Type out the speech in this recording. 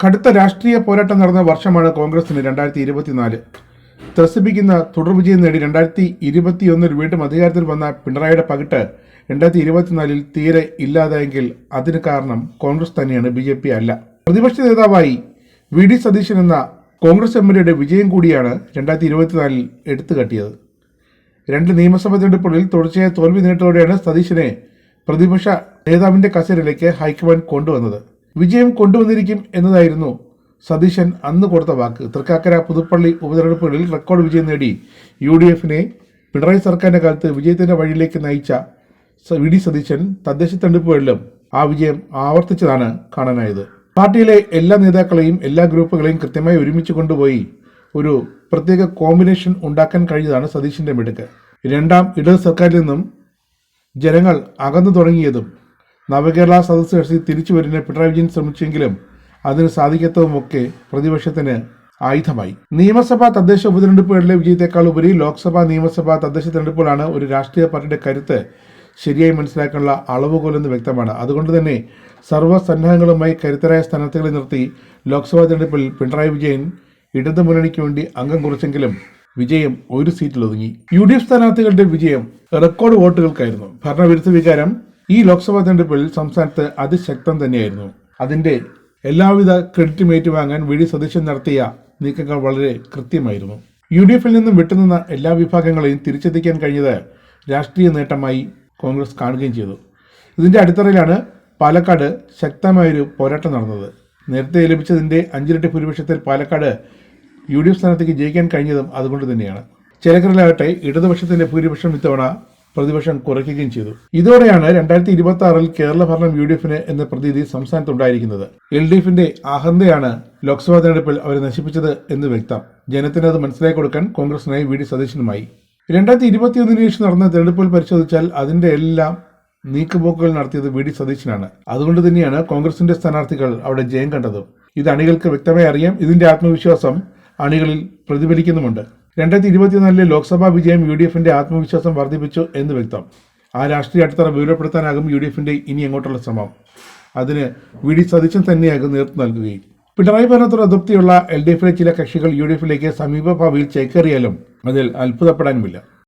കടുത്ത രാഷ്ട്രീയ പോരാട്ടം നടന്ന വർഷമാണ് കോൺഗ്രസിന് രണ്ടായിരത്തി ഇരുപത്തിനാല് ത്രസിപ്പിക്കുന്ന തുടർ വിജയം നേടി രണ്ടായിരത്തി ഇരുപത്തിയൊന്നിൽ വീണ്ടും അധികാരത്തിൽ വന്ന പിണറായിയുടെ പകിട്ട് രണ്ടായിരത്തി ഇരുപത്തിനാലിൽ തീരെ ഇല്ലാതായെങ്കിൽ അതിന് കാരണം കോൺഗ്രസ് തന്നെയാണ് ബി ജെ പി അല്ല. പ്രതിപക്ഷ നേതാവായി വി ഡി സതീശൻ എന്ന കോൺഗ്രസ് എം എൽ വിജയം കൂടിയാണ് രണ്ടായിരത്തി ഇരുപത്തിനാലിൽ എടുത്തു കാട്ടിയത്. രണ്ട് നിയമസഭാ തെരഞ്ഞെടുപ്പുകളിൽ തുടർച്ചയായ തോൽവി നേട്ടത്തോടെയാണ് സതീശനെ പ്രതിപക്ഷ നേതാവിന്റെ കസേരയിലേക്ക് ഹൈക്കമാൻഡ് കൊണ്ടുവന്നത്. വിജയം കൊണ്ടുവന്നിരിക്കും എന്നതായിരുന്നു സതീശൻ അന്ന് കൊടുത്ത വാക്ക്. തൃക്കാക്കര പുതുപ്പള്ളി ഉപതെരഞ്ഞെടുപ്പുകളിൽ റെക്കോർഡ് വിജയം നേടി. യു ഡി എഫിനെ പിണറായി സർക്കാരിന്റെ കാലത്ത് വിജയത്തിന്റെ വഴിയിലേക്ക് നയിച്ച വി ഡി സതീശൻ തദ്ദേശ തെരഞ്ഞെടുപ്പുകളിലും ആ വിജയം ആവർത്തിച്ചതാണ് കാണാനായത്. പാർട്ടിയിലെ എല്ലാ നേതാക്കളെയും എല്ലാ ഗ്രൂപ്പുകളെയും കൃത്യമായി ഒരുമിച്ച് കൊണ്ടുപോയി ഒരു പ്രത്യേക കോമ്പിനേഷൻ ഉണ്ടാക്കാൻ കഴിഞ്ഞതാണ് സതീശിന്റെ മിടുക്ക്. രണ്ടാം ഇടത് സർക്കാരിൽ നിന്നും ജനങ്ങൾ അകന്നു തുടങ്ങിയതും നവകേരള സദസ്സ് നടത്തി തിരിച്ചു വരുന്ന പിണറായി വിജയൻ ശ്രമിച്ചെങ്കിലും അതിന് സാധിക്കാത്തതുമൊക്കെ പ്രതിപക്ഷത്തിന് ആയുധമായി. നിയമസഭാ തദ്ദേശ ഉപതെരഞ്ഞെടുപ്പുകളിലെ വിജയത്തെക്കാൾ ഉപരി ലോക്സഭാ നിയമസഭാ തദ്ദേശ തെരഞ്ഞെടുപ്പുകളാണ് ഒരു രാഷ്ട്രീയ പാർട്ടിയുടെ കരുത്ത് ശരിയായി മനസ്സിലാക്കാനുള്ള അളവുകോലെന്ന് വ്യക്തമാണ്. അതുകൊണ്ട് തന്നെ സർവസന്നാഹങ്ങളുമായി കരുത്തരായ സ്ഥാനാർത്ഥികളെ നിർത്തി ലോക്സഭാ തെരഞ്ഞെടുപ്പിൽ പിണറായി വിജയൻ ഇടതു മുന്നണിക്ക് വേണ്ടി അംഗം കുറിച്ചെങ്കിലും വിജയം ഒരു സീറ്റിൽ ഒതുങ്ങി യു ഡി എഫ് സ്ഥാനാർത്ഥികളുടെ വിജയം റെക്കോർഡ് വോട്ടുകൾക്കായിരുന്നു. ഭരണവിരുദ്ധ വികാരം ഈ ലോക്സഭാ തെരഞ്ഞെടുപ്പിൽ സംസ്ഥാനത്ത് അതിശക്തം തന്നെയായിരുന്നു. അതിന്റെ എല്ലാവിധ ക്രെഡിറ്റും ഏറ്റുവാങ്ങാൻ വി ഡി സതീശൻ നടത്തിയ നീക്കങ്ങൾ വളരെ കൃത്യമായിരുന്നു. യു ഡി എഫിൽ നിന്നും വിട്ടുനിന്ന എല്ലാ വിഭാഗങ്ങളെയും തിരിച്ചെത്തിക്കാൻ കഴിഞ്ഞത് രാഷ്ട്രീയ നേട്ടമായി കോൺഗ്രസ് കാണുകയും ചെയ്തു. ഇതിന്റെ അടിത്തറയിലാണ് പാലക്കാട് ശക്തമായൊരു പോരാട്ടം നടന്നത്. നേരത്തെ ലഭിച്ചതിന്റെ അഞ്ചിരട്ടി ഭൂരിപക്ഷത്തിൽ പാലക്കാട് യു ഡി എഫ് സ്ഥാനത്തേക്ക് ജയിക്കാൻ കഴിഞ്ഞതും അതുകൊണ്ട് തന്നെയാണ്. ചേലക്കരയിലാകട്ടെ ഇടതുപക്ഷത്തിന്റെ ഭൂരിപക്ഷം ഇത്തവണ പ്രതിപക്ഷം കുറയ്ക്കുകയും ചെയ്തു. ഇതോടെയാണ് രണ്ടായിരത്തി ഇരുപത്തി ആറിൽ കേരള ഭരണം യു ഡി എഫിന് എന്ന പ്രതീതി സംസ്ഥാനത്തുണ്ടായിരിക്കുന്നത്. എൽ ഡി എഫിന്റെ അഹന്തയാണ് ലോക്സഭാ തെരഞ്ഞെടുപ്പിൽ അവരെ നശിപ്പിച്ചത് എന്ന് വ്യക്തം. ജനത്തിന് അത് മനസ്സിലാക്കി കൊടുക്കാൻ കോൺഗ്രസിനായി വി ഡി സതീശനുമായി. രണ്ടായിരത്തി ഇരുപത്തിയൊന്നിന് ശേഷം നടന്ന തെരഞ്ഞെടുപ്പിൽ പരിശോധിച്ചാൽ അതിന്റെ എല്ലാം നീക്കുപോക്കുകൾ നടത്തിയത് വി ഡി സതീശനാണ്. അതുകൊണ്ട് തന്നെയാണ് കോൺഗ്രസിന്റെ സ്ഥാനാർത്ഥികൾ അവിടെ ജയം കണ്ടതും. ഇത് അണികൾക്ക് വ്യക്തമായി അറിയാം. ഇതിന്റെ ആത്മവിശ്വാസം അണികളിൽ പ്രതിഫലിക്കുന്നുമുണ്ട്. രണ്ടായിരത്തി ഇരുപത്തിനാലിലെ ലോക്സഭാ വിജയം യു ഡി എഫിന്റെ ആത്മവിശ്വാസം വർദ്ധിപ്പിച്ചു എന്ന് വ്യക്തം. ആ രാഷ്ട്രീയ അടിത്തറ വിവരപ്പെടുത്താനാകും യു ഡി എഫിന്റെ ഇനി എങ്ങോട്ടുള്ള ശ്രമം. അതിന് വി ഡി സതീശൻ തന്നെയാകും നേതൃത്വം നൽകുകയും. പിണറായി ഭരണത്തോട് അതൃപ്തിയുള്ള എൽ ഡി എഫിലെ ചില കക്ഷികൾ യു ഡി എഫിലേക്ക് സമീപഭാവിയിൽ ചേക്കേറിയാലും അതിൽ അത്ഭുതപ്പെടാനുമില്ല.